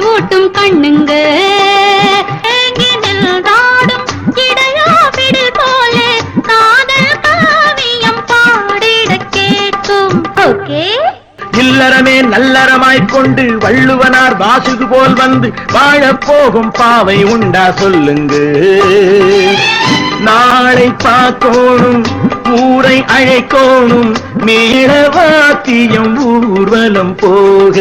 ஓட்டும் கண்ணுங்க இல்லறமே நல்லறமாய்க் கொண்டு வள்ளுவனார் வாசுது போல் வந்து வாழப் போகும் பாவை உண்டா சொல்லுங்க. நாளை பார்க்கோணும் ஊரை அழைக்கோணும் மேளவாத்தியம் ஊர்வலம் போக.